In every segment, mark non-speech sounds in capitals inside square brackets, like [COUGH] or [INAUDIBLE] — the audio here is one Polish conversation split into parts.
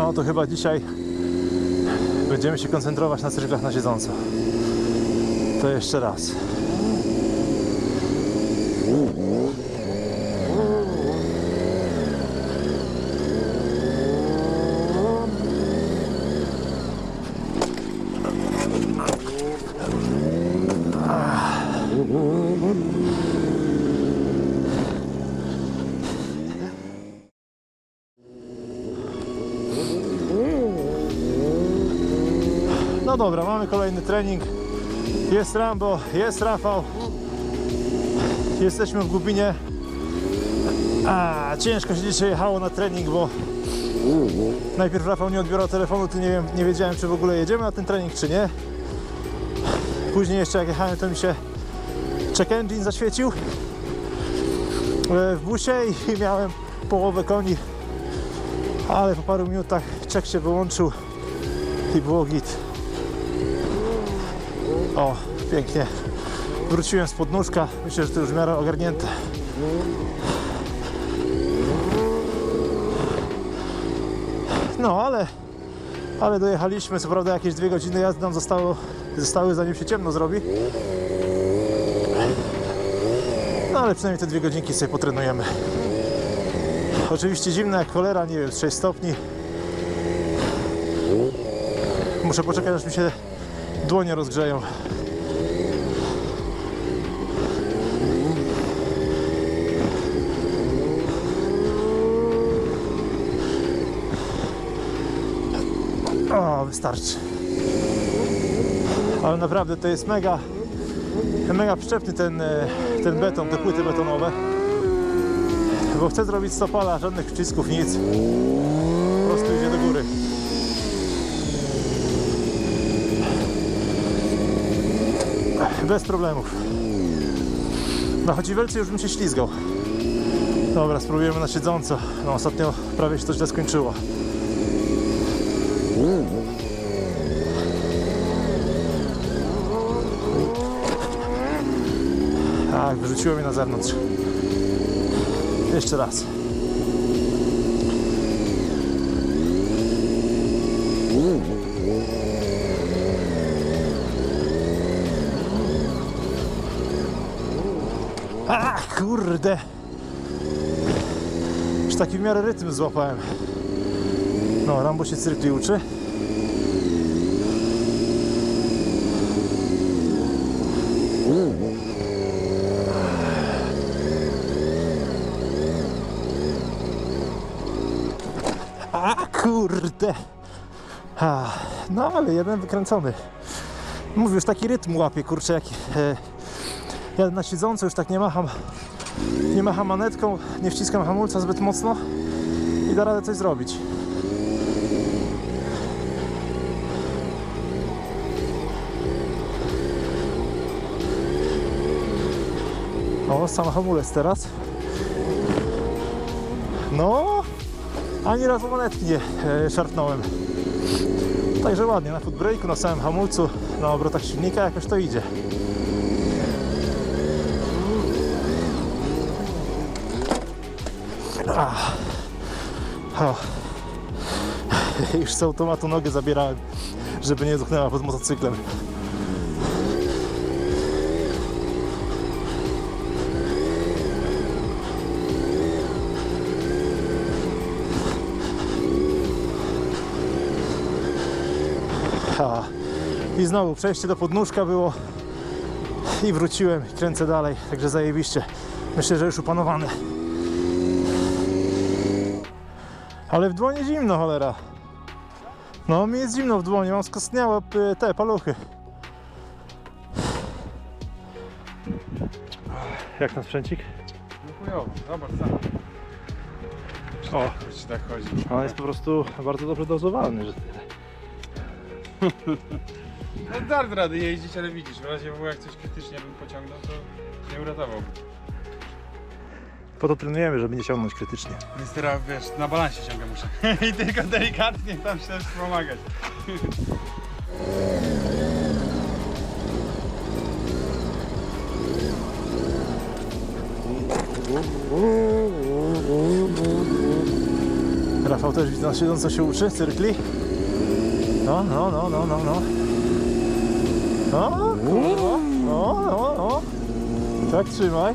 No to chyba dzisiaj będziemy się koncentrować na cyklach na siedząco. To jeszcze raz. Dobra, mamy kolejny trening. Jest Rambo, jest Rafał. Jesteśmy w Gubinie. A, ciężko się dzisiaj jechało na trening, bo najpierw Rafał nie odbierał telefonu, to nie, wiem, nie wiedziałem, czy w ogóle jedziemy na ten trening, czy nie. Później jeszcze jak jechałem, to mi się check engine zaświecił e, w busie i [LAUGHS] miałem połowę koni, ale po paru minutach check się wyłączył i było git. O, pięknie. Wróciłem z podnóżka. Myślę, że to już w miarę ogarnięte. No, ale, ale dojechaliśmy. Co prawda jakieś dwie godziny jazdy nam zostało, zostały, zanim się ciemno zrobi. No, ale przynajmniej te dwie godzinki sobie potrenujemy. Oczywiście zimno jak cholera, nie wiem, z 6 stopni. Muszę poczekać, aż mi się dłonie rozgrzeją. O, wystarczy. Ale naprawdę to jest mega, mega przyczepny ten, e, ten beton, te płyty betonowe. Bo chcę zrobić stopala, żadnych przycisków, nic. Po prostu idzie do góry. Bez problemów. Na chodziwelce już bym się ślizgał. Dobra, spróbujemy na siedząco. No, ostatnio prawie się to źle skończyło. Tak, wyrzuciło mnie na zewnątrz. Jeszcze raz. A kurde! Już taki w miarę rytm złapałem. No, Rambo się cyrkli uczy. A kurde! A, no ale jeden wykręcony. Mówię, taki rytm łapie, kurczę, jak e, ja na siedząco już tak nie macham, nie macham manetką, nie wciskam hamulca zbyt mocno i da radę coś zrobić. O, sam hamulec teraz. No, ani razu manetki nie e, szarpnąłem. Także ładnie, na footbrake'u, na samym hamulcu, na obrotach silnika jakoś to idzie. O. [LAUGHS] Już z automatu nogę zabierałem, żeby nie zuchnęła pod motocyklem. I znowu przejście do podnóżka było i wróciłem kręcę dalej, także zajebiście. Myślę, że już upanowane. Ale w dłonie zimno, cholera. No, mi jest zimno w dłonie, mam skostniałe p- te paluchy. Jak ten sprzęcik? No chujowo, zobacz sam. O, tak chodzi? on jest po prostu bardzo dobrze dozowany, że tyle. No dar rady jeździć, ale widzisz, w razie było jak coś krytycznie bym pociągnął, to nie uratowałby. Po to trenujemy, żeby nie ciągnąć krytycznie. Więc teraz wiesz, na balansie ciągle muszę. [LAUGHS] I tylko delikatnie tam się też pomagać. Rafał też widzę, siedząco się uczy, cyrkli. No, no, no, no, no, no. No, kurwa. No, no, no. Tak trzymaj.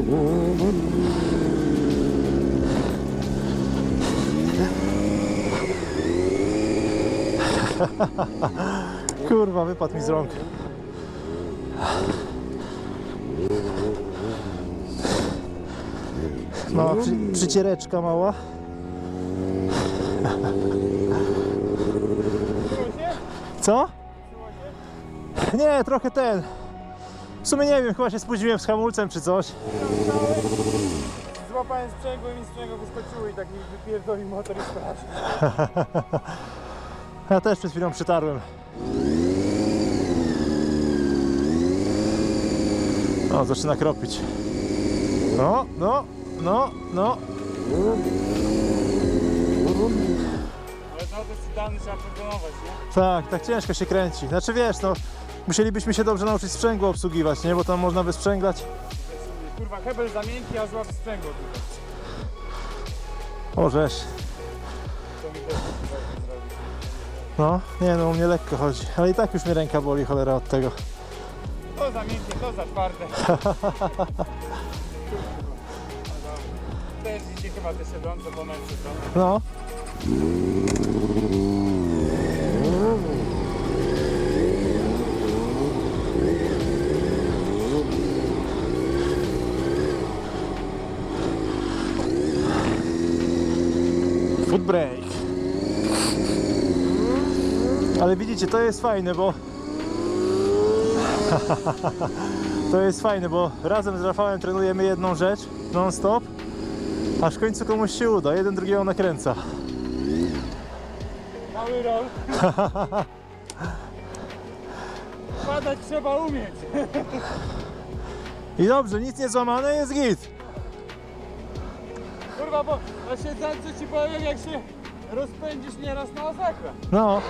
[LAUGHS] Kurwa, wypadł mi z rąk. Mała przy, przyciereczka mała. Co? Nie, trochę ten. W sumie nie wiem, chyba się spóźniłem z hamulcem czy coś. Złapałem sprzęgło i mi sprzęgło wyskoczyło i tak mi wypierdolił motor i stracił. [LAUGHS] Ja też przed chwilą przytarłem. O, zaczyna kropić. No, no, no, no. Ale to jest dany trzeba proponować, nie? Tak, tak ciężko się kręci. Znaczy wiesz, no, musielibyśmy się dobrze nauczyć sprzęgło obsługiwać, nie? Bo tam można wysprzęglać. Kurwa, hebel za miękki, a złap sprzęgło tutaj. Mi zrobić. No, nie no, u mnie lekko chodzi. Ale i tak już mnie ręka boli, cholera od tego. To za miękkie, to za twarde. Też dzisiaj chyba te siedzące, bo trochę. No. Brake. Ale widzicie, to jest fajne, bo [LAUGHS] to jest fajne, bo razem z Rafałem trenujemy jedną rzecz non-stop, aż w końcu komuś się uda, jeden drugiego nakręca. Mały rol. [LAUGHS] Padać trzeba umieć. I dobrze, nic nie złamane, jest git. Kurwa, bo na siedząco ci powiem, jak się rozpędzisz nieraz na osakę. No.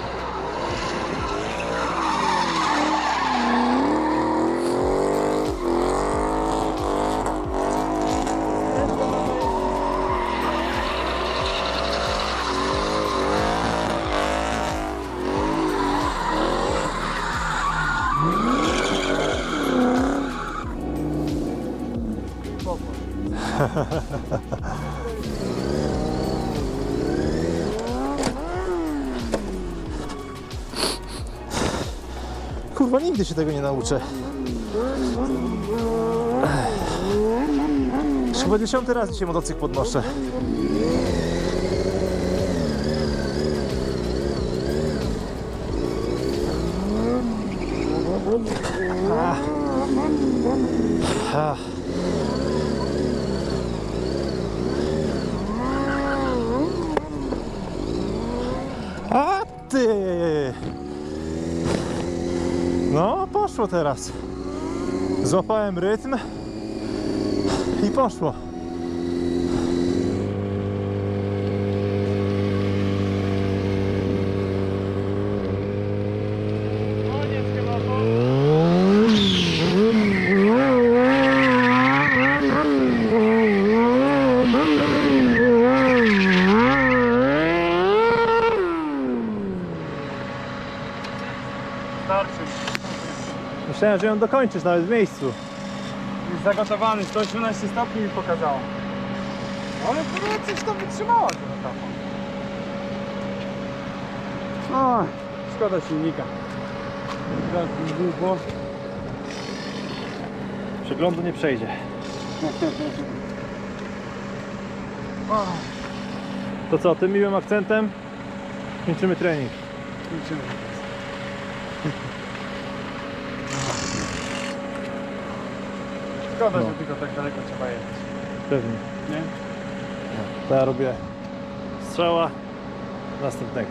Kurwa, nigdy się tego nie nauczę. Już Chyba dziesiąty raz dzisiaj motocykl podnoszę. A ty! No, poszło teraz. Złapałem rytm i poszło. Myślałem, że ją dokończysz nawet w miejscu. Jest zagotowany, 118 stopni mi pokazało. Ale kurwa coś tam wytrzymała ta etapa. O, szkoda silnika. Teraz długo. Przeglądu nie przejdzie. To co, tym miłym akcentem kończymy trening. Liczymy. Szkoda, No. że tylko tak daleko trzeba jechać. Pewnie. Nie? To ja robię strzała następnego.